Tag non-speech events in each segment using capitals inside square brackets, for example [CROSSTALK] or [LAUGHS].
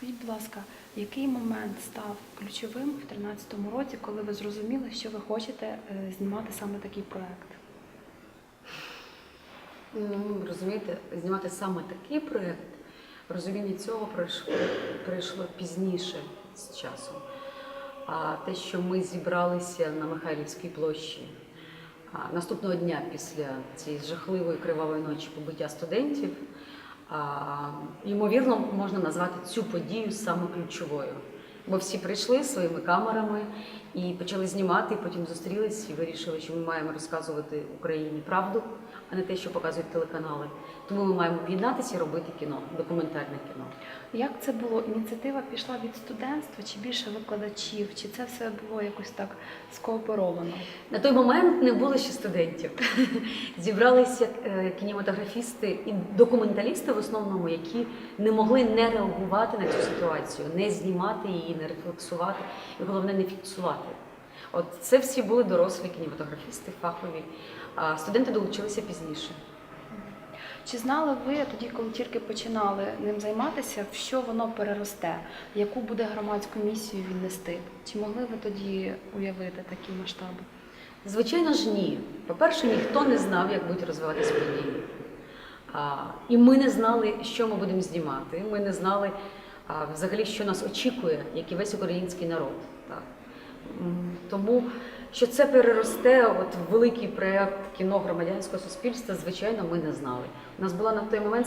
Скажіть, будь ласка, який момент став ключовим в 2013 році, коли ви зрозуміли, що ви хочете е, знімати саме такий проект? Ну, розумієте, знімати саме такий проєкт, розуміння цього пройшло, прийшло пізніше з часом. А те, що ми зібралися на Михайлівській площі наступного дня після цієї жахливої кривавої ночі побиття студентів, ймовірно, можна назвати цю подію саме ключовою. Бо всі прийшли своїми камерами і почали знімати, і потім зустрілись і вирішили, що ми маємо розказувати Україні правду, а не те, що показують телеканали. Тому ми маємо об'єднатися і робити кіно, документальне кіно. Як це було? Ініціатива пішла від студентства чи більше викладачів? Чи це все було якось так скооперовано? На той момент не було ще студентів. [LAUGHS] Зібралися е, кінематографісти і документалісти в основному, які не могли не реагувати на цю ситуацію, не знімати її, не рефлексувати і головне не фіксувати. От це всі були дорослі кінематографісти, фахові. А студенти долучилися пізніше. Чи знали ви тоді, коли тільки починали ним займатися, в що воно переросте? Яку буде громадську місію він нести? Чи могли ви тоді уявити такі масштаби? Звичайно ж, ні. По-перше, ніхто не знав, як будуть розвиватися події. А, і ми не знали, що ми будемо знімати. Ми не знали а, взагалі, що нас очікує, як і весь український народ. Тому що це переросте от в великий проєкт кіно громадянського суспільства, звичайно, ми не знали. У нас була на той момент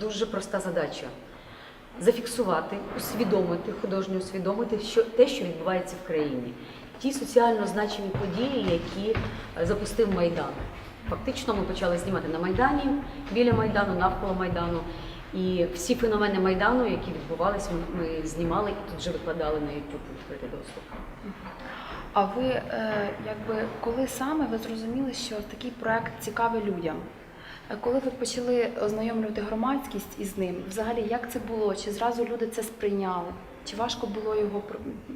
дуже проста задача зафіксувати, усвідомити, художньо усвідомити, що те, що відбувається в країні, ті соціально значимі події, які е, запустив Майдан. Фактично, ми почали знімати на Майдані, біля Майдану, навколо Майдану. І всі феномени Майдану, які відбувалися, ми, знімали і тут же викладали на YouTube відкритий доступ. А ви е, якби коли саме ви зрозуміли, що такий проект цікавий людям? Е, Коли ви почали ознайомлювати громадськість із ним, взагалі як це було? Чи зразу люди це сприйняли? Чи важко було його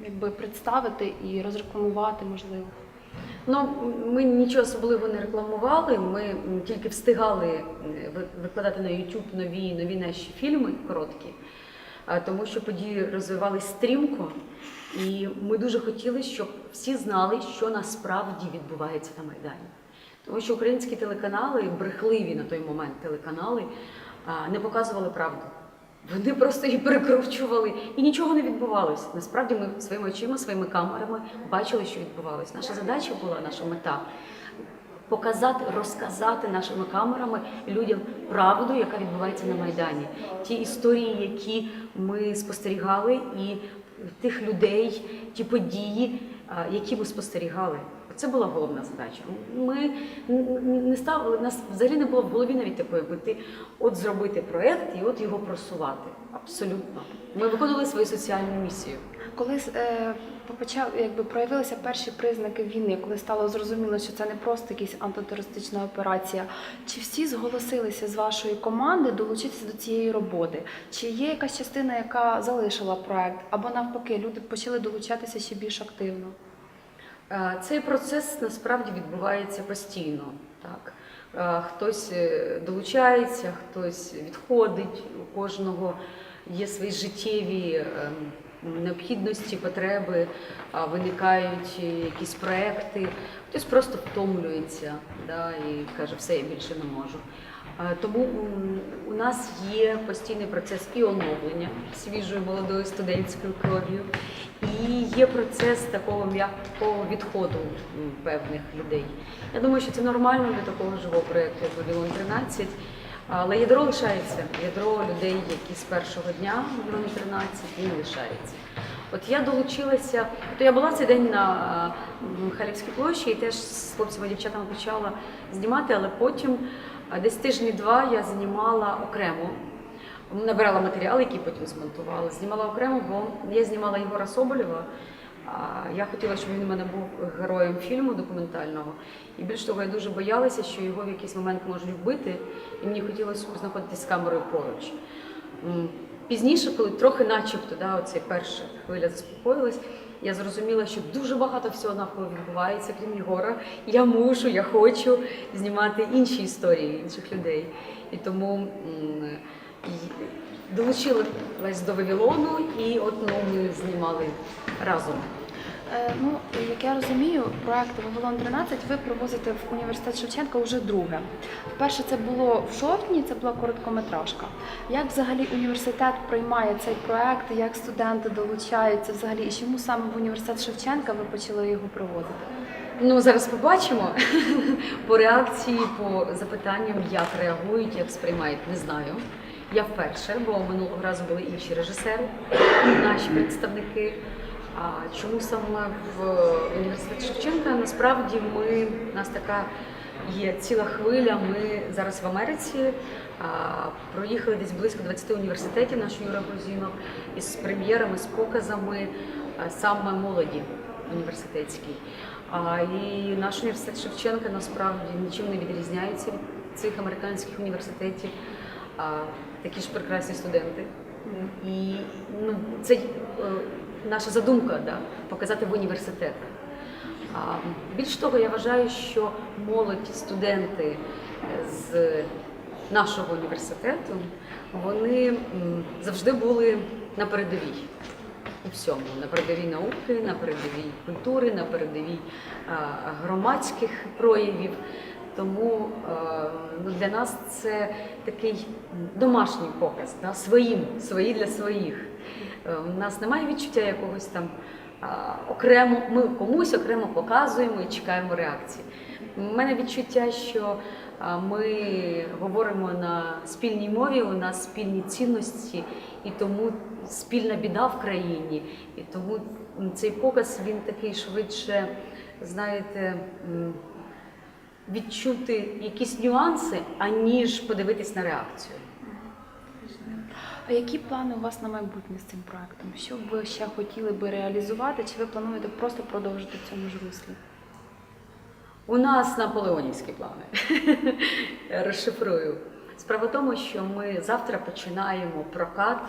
якби представити і розрекламувати, можливо? Ну, ми нічого особливо не рекламували. Ми тільки встигали е, викладати на YouTube нові нові наші фільми короткі, тому що події розвивались стрімко, і ми дуже хотіли, щоб всі знали, що насправді відбувається на Майдані. Тому що українські телеканали, брехливі на той момент телеканали, не показували правду. Вони просто її перекручували і нічого не відбувалося. Насправді ми своїми очима, своїми камерами бачили, що відбувалося. Наша задача була, наша мета показати, розказати нашими камерами людям правду, яка відбувається на Майдані. Ті історії, які ми спостерігали, і тих людей, ті події, які ми спостерігали. Це була головна задача. Ми не ставили, нас взагалі не було в голові навіть такої мети, от зробити проєкт і от його просувати. Абсолютно. Ми виконували свою соціальну місію. Коли е, почав, якби проявилися перші признаки війни, коли стало зрозуміло, що це не просто якась антитерористична операція, чи всі зголосилися з вашої команди долучитися до цієї роботи? Чи є якась частина, яка залишила проект, або навпаки, люди почали долучатися ще більш активно? Е, Цей процес насправді відбувається постійно. Так? Е, Хтось е, долучається, хтось відходить, у кожного є свої життєві ем, необхідності, потреби, виникають якісь проекти, хтось просто втомлюється да, і каже, все, я більше не можу. Е, Тому у нас є постійний процес і оновлення свіжою молодою студентською кров'ю, і є процес такого м'якого відходу певних людей. Я думаю, що це нормально для такого живого проєкту, як Вавилон 13. Але ядро лишається. Ядро людей, які з першого дня Вавилон 13 він лишається. От я долучилася, то я була цей день на е, Михайлівській площі і теж з хлопцями і дівчатами почала знімати, але потім десь тижні-два я знімала окремо. Набирала матеріали, які потім змонтувала. Знімала окремо, бо я знімала Єгора Соболєва. Я хотіла, щоб він у мене був героєм фільму документального. І більш того, я дуже боялася, що його в якийсь момент можуть вбити, і мені хотілося знаходитися з камерою поруч. Пізніше, коли трохи начебто да, оця перша хвиля заспокоїлась, я зрозуміла, що дуже багато всього навколо відбувається, крім Єгора. Я мушу, я хочу знімати інші історії інших людей. І тому долучилась до Вавилону, і от ну, ми знімали разом. Е, Ну, як я розумію, проект Вавилон 13 ви привозите в університет Шевченка вже друге. Перше це було в жовтні, це була короткометражка. Як взагалі університет приймає цей проект, як студенти долучаються взагалі, і чому саме в університет Шевченка ви почали його привозити? Ну, зараз побачимо [LAUGHS] по реакції, по запитанням, як реагують, як сприймають, не знаю. Я вперше, бо минулого разу були інші режисери, наші представники. А чому саме в університеті Шевченка? Насправді ми у нас така є ціла хвиля. Ми зараз в Америці а, проїхали десь близько 20 університетів наш Юра Грузінов із прем'єрами, з показами а, саме молоді університетській. А, і наш університет Шевченка насправді нічим не відрізняється від цих американських університетів. А, такі ж прекрасні студенти. І ну, це е, наша задумка да, показати в університетах. Більш того, я вважаю, що молодь, студенти з нашого університету, вони завжди були на передовій у всьому, на передовій науки, на передовій культури, на передовій громадських проявів. Тому е, ну, для нас це такий домашній показ, да, своїм, свої для своїх. Е, У нас немає відчуття якогось там окремо, ми комусь окремо показуємо і чекаємо реакції. У мене відчуття, що ми говоримо на спільній мові, у нас спільні цінності, і тому спільна біда в країні. І тому цей показ він такий швидше, знаєте. Відчути якісь нюанси, аніж подивитись на реакцію. А які плани у вас на майбутнє з цим проектом? Що б ви ще хотіли би реалізувати, чи ви плануєте просто продовжити в цьому ж руслі? У нас наполеонівські плани. [LAUGHS] Розшифрую. Справа в тому, що ми завтра починаємо прокат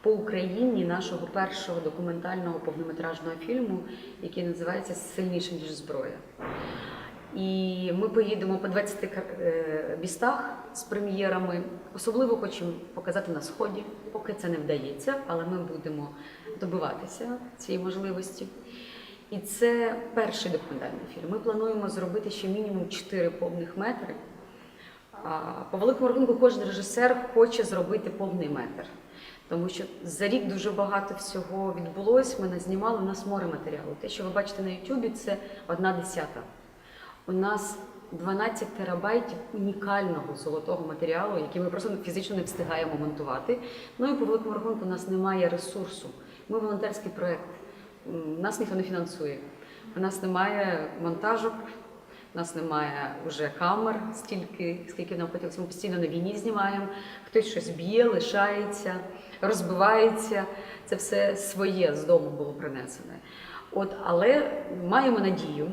по Україні нашого першого документального повнометражного фільму, який називається Сильніше ніж зброя. І ми поїдемо по 20 е, містах з прем'єрами. Особливо хочемо показати на сході, поки це не вдається, але ми будемо добиватися цієї можливості. І це перший документальний фільм. Ми плануємо зробити ще мінімум 4 повних метри. По великому рахунку, кожен режисер хоче зробити повний метр. Тому що за рік дуже багато всього відбулось. Ми назнімали, у нас море матеріалу. Те, що ви бачите на Ютубі, це одна десята. У нас 12 терабайтів унікального золотого матеріалу, який ми просто фізично не встигаємо монтувати. Ну і по великому рахунку у нас немає ресурсу. Ми волонтерський проєкт. Нас ніхто не фінансує. У нас немає монтажок, у нас немає вже камер, стільки, скільки нам хотілося. Ми постійно на війні знімаємо. Хтось щось б'є, лишається, розбивається. Це все своє з дому було принесене. От, але маємо надію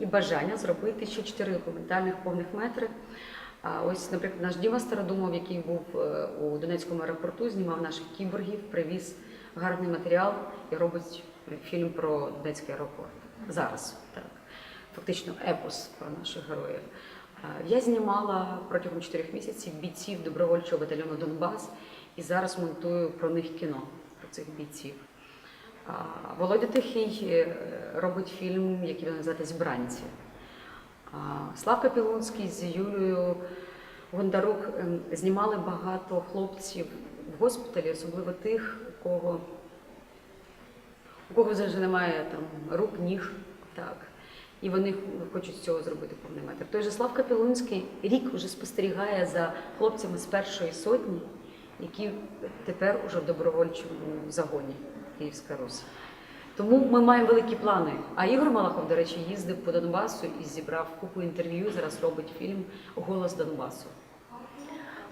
і бажання зробити ще чотири документальних повних метри. А ось, наприклад, наш Діма Стародумов, який був е, у Донецькому аеропорту, знімав наших кіборгів, привіз гарний матеріал і робить фільм про Донецький аеропорт. Зараз так. Фактично епос про наших героїв. Я знімала протягом чотирьох місяців бійців добровольчого батальйону Донбас і зараз монтую про них кіно, про цих бійців. Володя Тихий е, робить фільм, який буде називатись Бранці. Славка Пілонський з Юлією Гондарук ем, знімали багато хлопців в госпіталі, особливо тих, у кого, у кого вже немає там, рук, ніг. Так. І вони хочуть з цього зробити повний метр. Той же Славка Пілунський рік вже спостерігає за хлопцями з першої сотні, які тепер уже в добровольчому загоні Київська Русь. Тому ми маємо великі плани. А Ігор Малахов, до речі, їздив по Донбасу і зібрав купу інтерв'ю. Зараз робить фільм Голос Донбасу.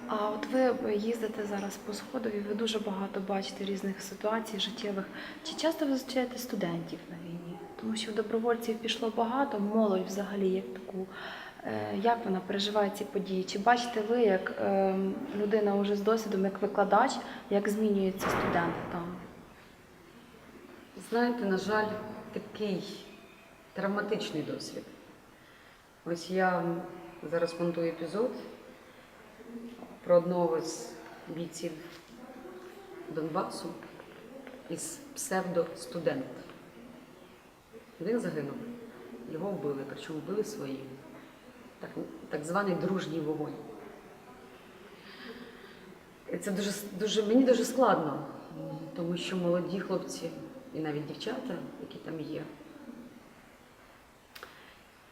А от ви їздите зараз по сходові, ви дуже багато бачите різних ситуацій життєвих. Чи часто ви зустрічаєте студентів на війні? Тому що добровольців пішло багато, молодь взагалі як таку. Е, Як вона переживає ці події? Чи бачите ви, як е, людина вже з досвідом, як викладач, як змінюються студенти там? Знаєте, на жаль, такий травматичний досвід. Ось я зараз монтую епізод про одного з бійців Донбасу із псевдостудент. Він загинув. Його вбили, причому вбили свої. Так, так званий дружній вогонь. Це дуже, дуже, мені дуже складно, тому що молоді хлопці і навіть дівчата, які там є,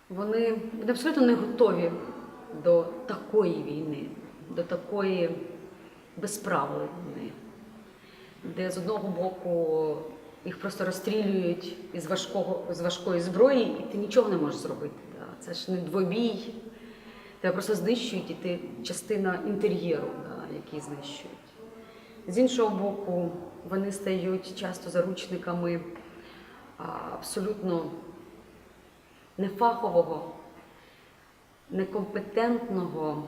вони, абсолютно не готові до такої війни, до такої безправної де з одного боку їх просто розстрілюють із, важкого, з важкої зброї, і ти нічого не можеш зробити. Да. Це ж не двобій, тебе просто знищують, і ти частина інтер'єру, да, який знищують. З іншого боку, вони стають часто заручниками абсолютно нефахового, некомпетентного,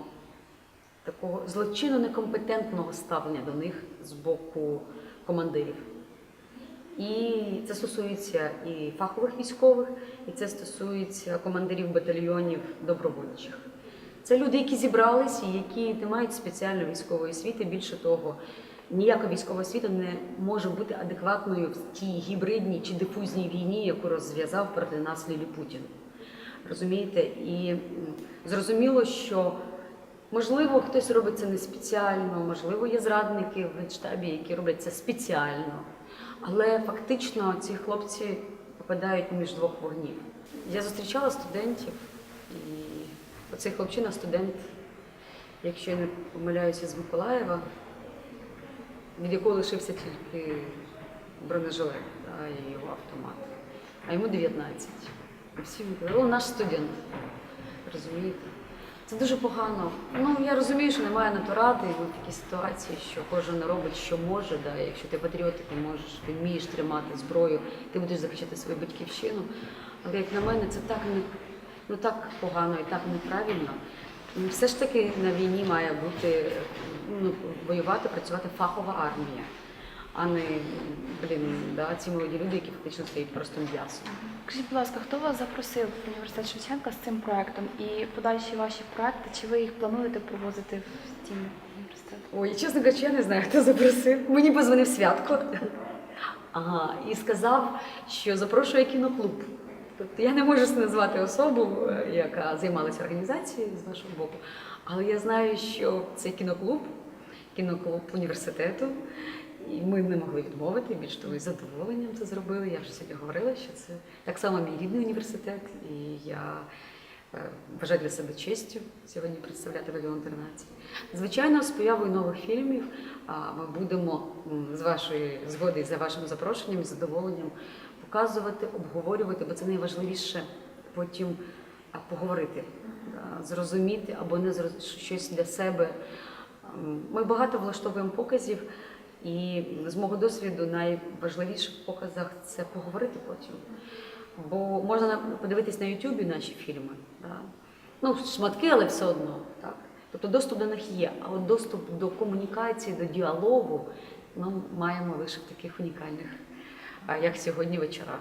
такого злочинно некомпетентного ставлення до них з боку командирів. І це стосується і фахових військових, і це стосується командирів батальйонів добровольчих. Це люди, які зібрались і які не мають спеціальної військової освіти. Більше того, ніяка військова освіта не може бути адекватною в тій гібридній чи дифузній війні, яку розв'язав проти нас Лілі Путін. Розумієте? І зрозуміло, що можливо хтось робить це не спеціально, можливо, є зрадники в Генштабі, які роблять це спеціально. Але фактично ці хлопці попадають між двох вогнів. Я зустрічала студентів, і оцей хлопчина, студент, якщо я не помиляюся, з Миколаєва, від якого лишився тільки бронежилет да, і його автомат. А йому 19. І всі «О, наш студент. Розумієте? Це дуже погано. Ну я розумію, що немає на то ради, і в такій ситуації, що кожен робить, що може. Да? Якщо ти патріотик, ти можеш, ти вмієш тримати зброю, ти будеш захищати свою батьківщину. Але як на мене, це так не ну так погано і так неправильно. Все ж таки на війні має бути ну, воювати, працювати фахова армія, а не блін, да, ці молоді люди, які фактично стають просто м'ясом. Скажіть, будь ласка, хто вас запросив в університет Шевченка з цим проектом і подальші ваші проекти? Чи ви їх плануєте провозити в стіни університету? Ой, чесно кажучи, я не знаю, хто запросив. Мені позвонив святко. Ага, і сказав, що запрошує кіноклуб. Тобто я не можу назвати особу, е, яка займалася організацією з вашого боку, але я знаю, що це кіноклуб, кіноклуб університету, і ми не могли відмовити. Більш того, із задоволенням це зробили. Я вже сьогодні говорила, що це так само мій рідний університет, і я е, вважаю для себе честю сьогодні представляти Вавилон 13. Звичайно, з появою нових фільмів ми будемо з вашої згоди за вашим запрошенням і задоволенням показувати, обговорювати, бо це найважливіше потім поговорити, зрозуміти або не зроз- щось для себе. Ми багато влаштовуємо показів, і з мого досвіду найважливіше в показах це поговорити потім. Бо можна подивитись на Ютубі наші фільми. Да? Ну, шматки, але все одно. Так? Тобто доступ до них є, а от доступ до комунікації, до діалогу ми маємо лише в таких унікальних, як сьогодні, вечорах.